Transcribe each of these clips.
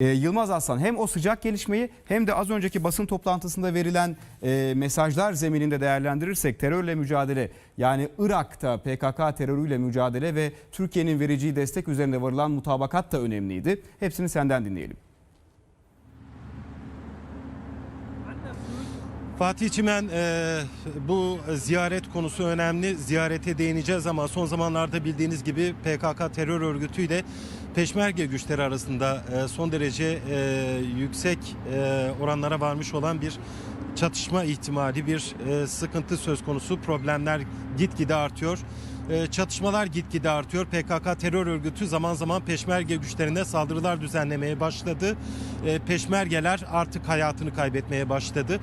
Ee, Yılmaz Aslan hem o sıcak gelişmeyi hem de az önceki basın toplantısında verilen e, mesajlar zemininde değerlendirirsek terörle mücadele yani Irak'ta PKK terörüyle mücadele ve Türkiye'nin vereceği destek üzerinde varılan mutabakat da önemliydi. Hepsini senden dinleyelim. Fatih Çimen e, bu ziyaret konusu önemli. Ziyarete değineceğiz ama son zamanlarda bildiğiniz gibi PKK terör örgütüyle Peşmerge güçleri arasında e, son derece e, yüksek e, oranlara varmış olan bir çatışma ihtimali, bir e, sıkıntı söz konusu. Problemler gitgide artıyor. E, Çatışmalar gitgide artıyor. PKK terör örgütü zaman zaman peşmerge güçlerine saldırılar düzenlemeye başladı. E, Peşmergeler artık hayatını kaybetmeye başladı.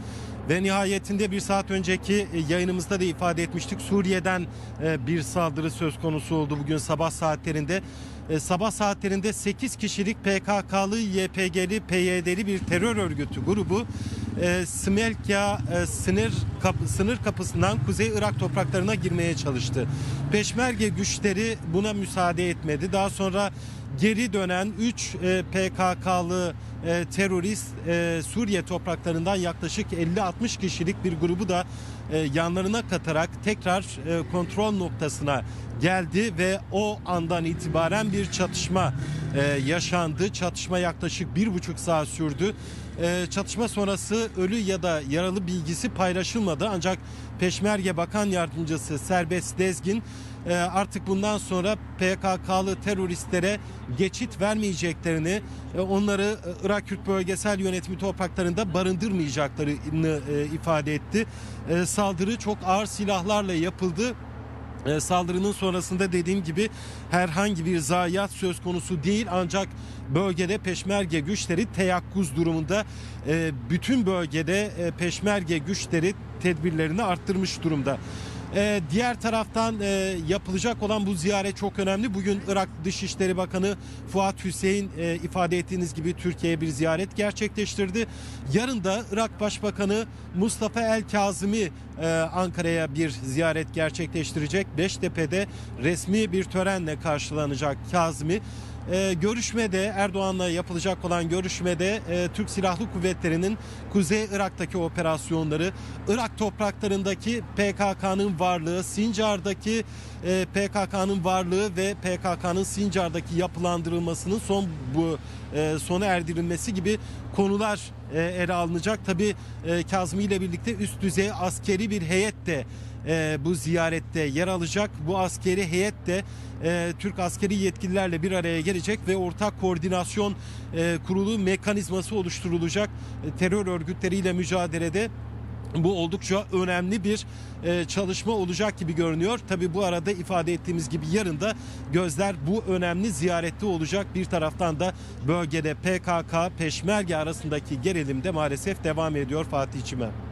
Ve nihayetinde bir saat önceki yayınımızda da ifade etmiştik. Suriye'den e, bir saldırı söz konusu oldu bugün sabah saatlerinde. E, Sabah saatlerinde 8 kişilik PKK'lı, YPG'li, PYD'li bir terör örgütü grubu e, Smelkya e, sınır kapı, sınır kapısından Kuzey Irak topraklarına girmeye çalıştı. Peşmerge güçleri buna müsaade etmedi. Daha sonra geri dönen 3 PKK'lı e, terörist e, Suriye topraklarından yaklaşık 50-60 kişilik bir grubu da yanlarına katarak tekrar e, kontrol noktasına geldi ve o andan itibaren bir çatışma e, yaşandı. Çatışma yaklaşık bir buçuk saat sürdü. E, çatışma sonrası ölü ya da yaralı bilgisi paylaşılmadı ancak Peşmerge Bakan Yardımcısı Serbest Dezgin e, artık bundan sonra PKK'lı teröristlere geçit vermeyeceklerini, e, onları e, Irak Kürt Bölgesel Yönetimi topraklarında barındırmayacaklarını e, ifade etti. Saldırı çok ağır silahlarla yapıldı. E, saldırının sonrasında dediğim gibi herhangi bir zayiat söz konusu değil ancak bölgede peşmerge güçleri teyakkuz durumunda E, bütün bölgede e, peşmerge güçleri tedbirlerini arttırmış durumda. E, diğer taraftan e, yapılacak olan bu ziyaret çok önemli. Bugün Irak Dışişleri Bakanı Fuat Hüseyin e, ifade ettiğiniz gibi Türkiye'ye bir ziyaret gerçekleştirdi. Yarın da Irak Başbakanı Mustafa El Kazimi e, Ankara'ya bir ziyaret gerçekleştirecek. Beştepe'de resmi bir törenle karşılanacak Kazimi. E, görüşmede Erdoğan'la yapılacak olan görüşmede e, Türk Silahlı Kuvvetleri'nin Kuzey Irak'taki operasyonları, Irak topraklarındaki PKK'nın varlığı, Sincar'daki e, PKK'nın varlığı ve PKK'nın Sincar'daki yapılandırılmasının son bu e, sona erdirilmesi gibi konular e, ele alınacak. Tabii e, Kazmi ile birlikte üst düzey askeri bir heyet de e, bu ziyarette yer alacak. Bu askeri heyet de e, Türk askeri yetkililerle bir araya gelecek ve ortak koordinasyon kurulu mekanizması oluşturulacak. Terör örgütleriyle mücadelede bu oldukça önemli bir e, çalışma olacak gibi görünüyor. Tabi bu arada ifade ettiğimiz gibi yarın da gözler bu önemli ziyarette olacak. Bir taraftan da bölgede PKK, Peşmerge arasındaki gerilim de maalesef devam ediyor Fatih Çimen.